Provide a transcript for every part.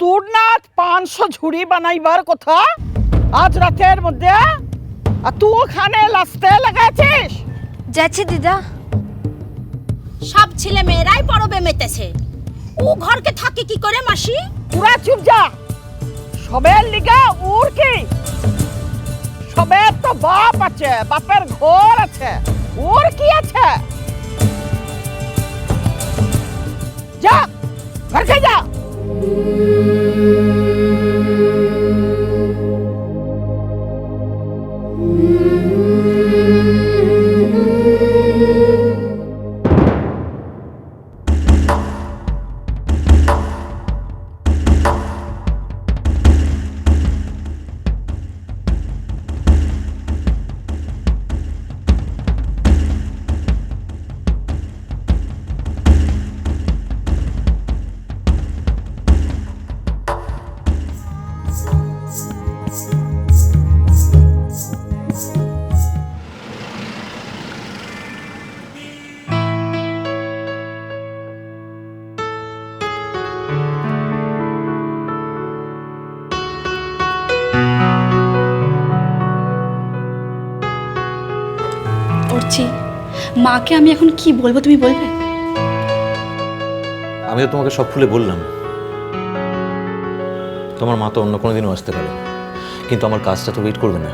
তোর না পাঁচশো ঝুড়ি বানাইবার কথা? আজ রাতের মধ্যে? আর তুই ওখানে লাস্তে লাগাইছিস? যাচ্ছি দিদা। সব ছেলে মেয়েরাই পরবে মেতেছে ও ঘরকে থাকে কি করে মাসি? পুরা চুপ যা। সবের লিগা ওর কি? সবের তো বাপ আছে বাপের ঘর আছে। ওর কি আছে? যা ঘরকে যা। Música করছি মাকে আমি এখন কি বলব তুমি বলবে? আমি তো তোমাকে সব খুলে বললাম। তোমার মা তো অন্য কোনো দিনও আসতে পারে। কিন্তু আমার কাজটা তো ওয়েট করবে না।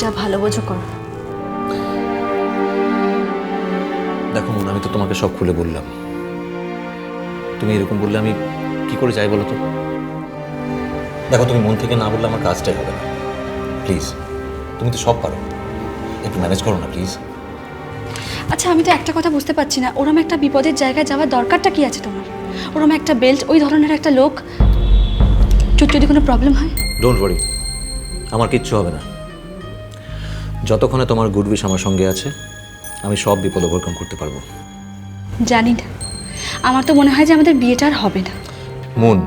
যা ভালো বোঝো কর। দেখো মন আমি তো তোমাকে সব খুলে বললাম। তুমি এরকম বললে আমি কি করে যাই বলো তো? দেখো তুমি মন থেকে না বললে আমার কাজটাই হবে না। প্লিজ তুমি তো সব পারো। একটু ম্যানেজ করো না প্লিজ আচ্ছা আমি তো একটা কথা বুঝতে পারছি না। ওরম একটা বিপদের জায়গায় যাওয়ার দরকারটা কি আছে তোমার? ওরম একটা বেল্ট ওই ধরনের একটা লোক চোর যদি কোনো প্রবলেম হয়? ডোন্ট ওয়ারি আমার কিচ্ছু হবে না। যতক্ষণে তোমার গুড উইশ আমার সঙ্গে আছে আমি সব বিপদ ওভারকাম করতে পারব। জানি না। আমার তো মনে হয় যে আমাদের বিয়েটা আর হবে না। মুন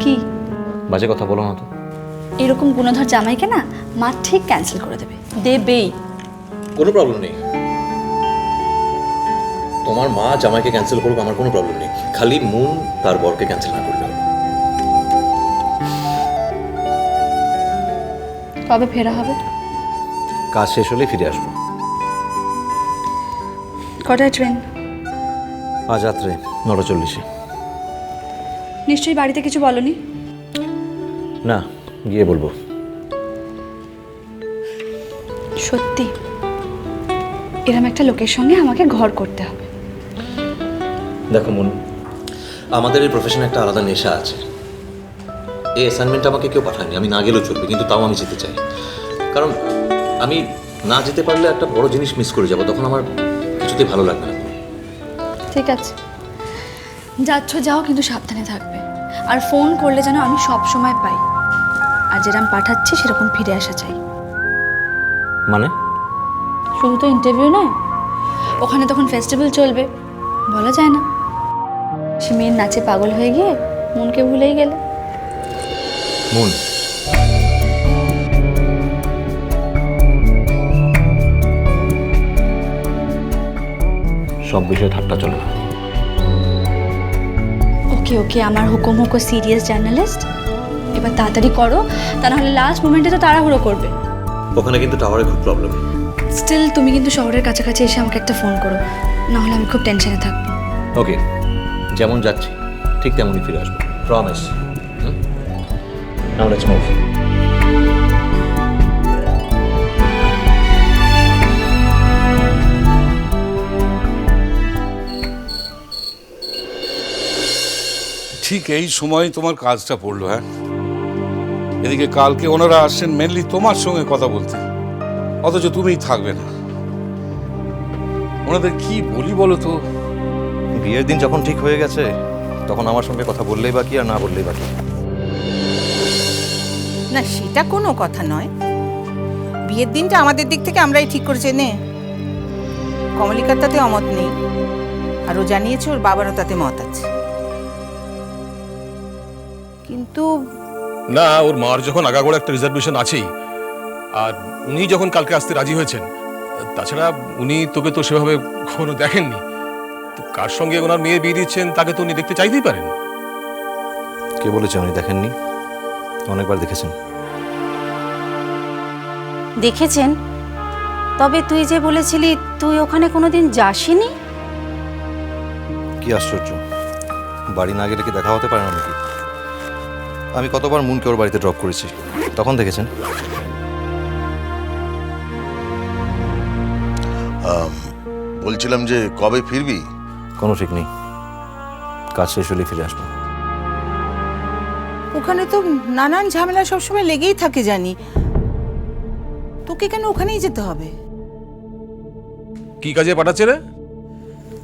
কি? বাজে কথা বলো না তো। এরকম গুণধর জামাইকে না মা ঠিক ক্যান্সেল করে দেবে। দেবেই। কোনো প্রবলেম নেই। তোমার মা জামাইকে ক্যান্সেল করুক আমার কোনো প্রবলেম নেই। খালি মুন তার বরকে ক্যান্সেল না করলে। কবে ফেরা হবে? কাজ শেষ হলে ফিরে আসব। কটায় ট্রেন আজ রাত্রে নটা চল্লিশে। নিশ্চয়ই বাড়িতে কিছু বলনি? না। গিয়ে বলব। সত্যি। এরম একটা লোকের সঙ্গে আমাকে ঘর করতে হবে। দেখো মন আমাদের এই প্রফেশনে একটা আলাদা নেশা আছে। এই অ্যাসাইনমেন্ট আমাকে কেউ পাঠায়নি আমি না গেলেও চলবে কিন্তু তাও আমি যেতে চাই। কারণ আমি না যেতে পারলে একটা বড় জিনিস মিস করে যাব তখন আমার কিছুতেই ভালো লাগবে না। ঠিক আছে। যাচ্ছ যাও কিন্তু সাবধানে থাকবে। আর ফোন করলে যেন আমি সব সময় পাই। আর যেরকম পাঠাচ্ছি সেরকম ফিরে আসা চাই। মানে? শুধু তো ইন্টারভিউ নয় ওখানে তখন ফেস্টিভ্যাল চলবে বলা যায় না। সে মেয়ের নাচে পাগল হয়ে গিয়ে মনকে ভুলেই গেলে। মুন? সব বিষয়ে ঠাট্টা চলে না। ওকে ওকে আমার হুকুম হুকো সিরিয়াস জার্নালিস্ট এবার তাড়াতাড়ি করো। তা নাহলে লাস্ট মোমেন্টে তো তাড়াহুড়ো করবে। ওখানে কিন্তু টাওয়ারে খুব প্রবলেম স্টিল তুমি কিন্তু শহরের কাছাকাছি এসে আমাকে একটা ফোন করো। নাহলে আমি খুব টেনশনে থাকব। ওকে যেমন যাচ্ছি ঠিক তেমনই ফিরে আসব। প্রমিস নাও লেটস মুভ ঠিক এই সময় তোমার কাজটা পড়ল হ্যাঁ? এদিকে কালকে ওনারা আসছেন মেনলি তোমার সঙ্গে কথা বলতে। অথচ তুমিই থাকবে না। ওনাদের কি বলি বলো তো? বিয়ের দিন যখন ঠিক হয়ে গেছে তখন আমার সঙ্গে কথা বললেই বাকি আর না বললেই বাকি। না সেটা কোনো কথা নয়। বিয়ের দিনটা আমাদের দিক থেকে আমরাই ঠিক করেছে নে। কমলিকার তাতে অমত নেই। আর ও জানিয়েছে ওর বাবারও তাতে মত আছে। কিন্তু না ওর মার যখন আগাগোড়া একটা রিজার্ভেশন আছেই আর উনি যখন কালকে আসতে রাজি হয়েছেন তাছাড়া উনি তোকে তো সেভাবে কখনো দেখেননি। তো কার সঙ্গে ওনার মেয়ে বিয়ে দিচ্ছেন তাকে তো উনি দেখতে চাইতেই পারেন। কে বলেছে উনি দেখেননি? অনেকবার দেখেছেন। দেখেছেন? তবে তুই যে বলেছিলি তুই ওখানে কোনোদিন যাসনি? কি আশ্চর্য। বাড়ি না গেলে কি দেখা হতে পারে না নাকি? আমি কতবার মুনকে ওর বাড়িতে ড্রপ করেছি। তখন দেখেছেন? বলছিলাম যে কবে ফিরবি? কোনো ঠিক নেই। কাজ শেষ হলে ফিরে আসব। ওখানে তো নানান ঝামেলা সবসময় লেগেই থাকে জানি। তোকে কেন ওখানেই যেতে হবে? কি কাজে পাঠাচ্ছে রে?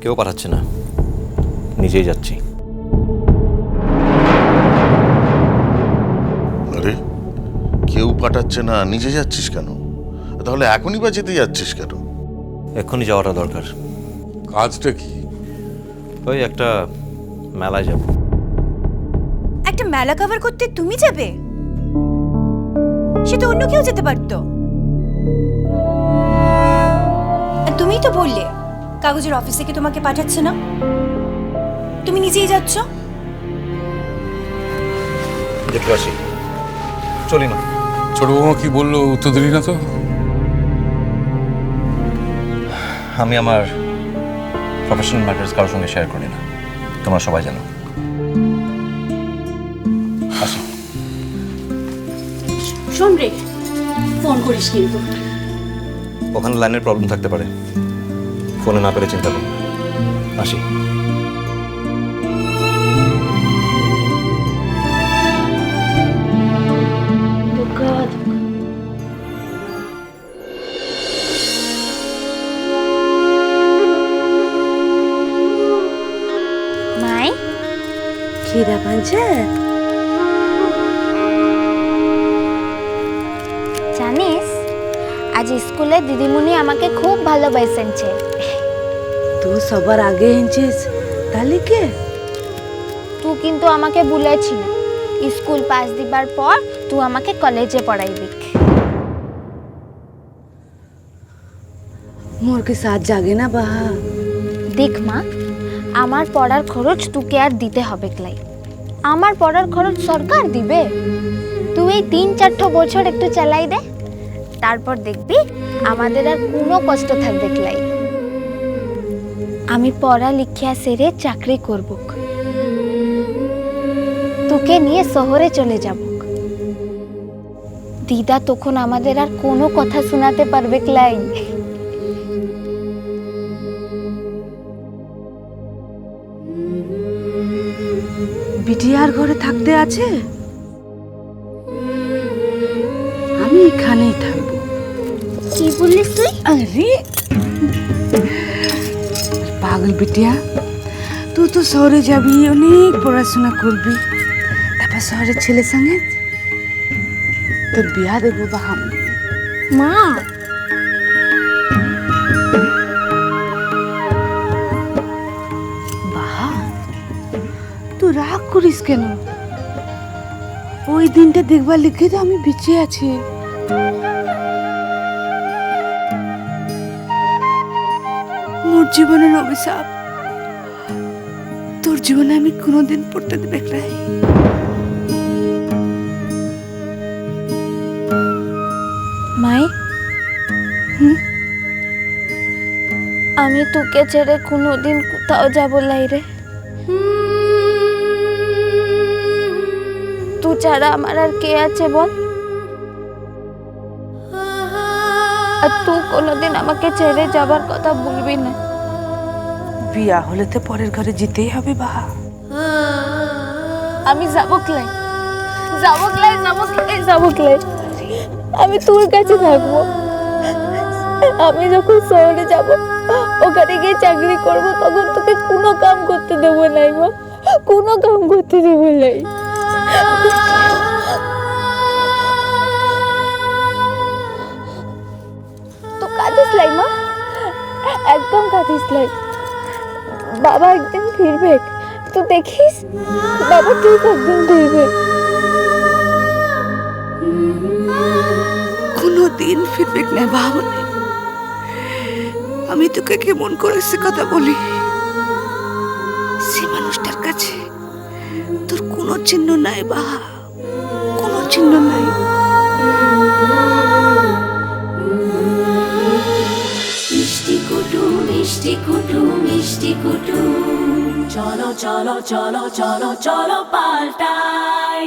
কেউ পাঠাচ্ছে না। নিজেই যাচ্ছি। কেউ পাঠাচ্ছে না নিজে যাচ্ছিস কেন? তাহলে এখনই বা যেতে যাচ্ছিস কেন? এক্ষুনি যাওয়াটা দরকার। কাজটা কি? ওই একটা মেলায় যাব। একটা মেলা কভার করতে তুমি যাবে? সে তো অন্য কেউ যেতে পারতো। আর তুমিই তো বললে কাগজের অফিসে কি তোমাকে পাঠাচ্ছে না। তুমি নিজেই যাচ্ছ? আসি চলি না। ছোট বৌমা কি বলল উত্তর দিলি না তো? আমি আমার প্রফেশনাল ম্যাটার্স কারোর সঙ্গে শেয়ার করি না। তোমরা সবাই জানো। আসি। শোন রে ফোন করিস কিন্তু। ওখানে লাইনের প্রবলেম থাকতে পারে। ফোনে না পেরে চিন্তা করুন আসি। আছে জানিস আজ স্কুলে দিদিমণি আমাকে খুব ভালোবাসেনছে তুই সবার আগে এনেছিস তাহলে কে? তুই কিন্তু আমাকে ভুলেছি স্কুল পাস দিবার পর তুই আমাকে কলেজে পড়াইবি। মোর কি সাথ জাগে না বাহা? দেখ মা আমার পড়ার খরচ তোকে আর দিতে হবে ক্লাই আমার পড়ার খরচ সরকার দিবে। তুই এই তিন চারটা বছর একটু চালাই দে, তারপর দেখবি আমাদের আর কোনো কষ্ট থাকবে ক্লাই আমি পড়া লিখিয়া সেরে চাকরি করব। তোকে নিয়ে শহরে চলে যাব। দিদা তখন আমাদের আর কোনো কথা শোনাতে পারবে ক্লাই বিটিয়ার ঘরে থাকতে আছে? আমি এখানেই থাকব। কি বললিস তুই? আরে পাগল বিটিয়া তুই তো শহরে যাবি অনেক পড়াশোনা করবি। তারপর শহরের ছেলের সঙ্গে তোর বিয়া দেবো বা মা করিস কেন? ওই দিনটা দেখবার লিখে তো আমি বেঁচে আছি। মোর জীবনের অভিশাপ তোর জীবনে আমি কোনোদিন পড়তে দেবে নাই। মাই? আমি তোকে ছেড়ে কোনোদিন কোথাও যাব লাই রে। ছাড়া আমার আর কে আছে বল? আর তুই কোনোদিন আমাকে ছেড়ে যাবার কথা বলবি না। বিয়া হলে তো পরের ঘরে যেতেই হবে বাহা। আমি যাব ক্লাই যাব ক্লাই যাব ক্লাই যাব ক্লাই আমি তোর কাছে থাকব। আমি যখন শহরে যাব ওখানে গিয়ে চাকরি করব তখন তোকে কোনো কাম করতে দেবো নাই মা। কোনো কাম করতে দেবো নাই। তো কাঁদিস লাই মা একদম কাঁদিস লাই বাবা একদিন ফিরবে তো দেখিস বাবা ঠিক একদিন ফিরবে কোনো দিন ফিরবে না বাবনে আমি তোকে কেমন করে সে কথা বলি চিহ্ন নাই বাহা কোনো চিহ্ন নাই। মিষ্টি কুটু মিষ্টি কুটু চলো চলো চলো চলো চলো পাল্টাই।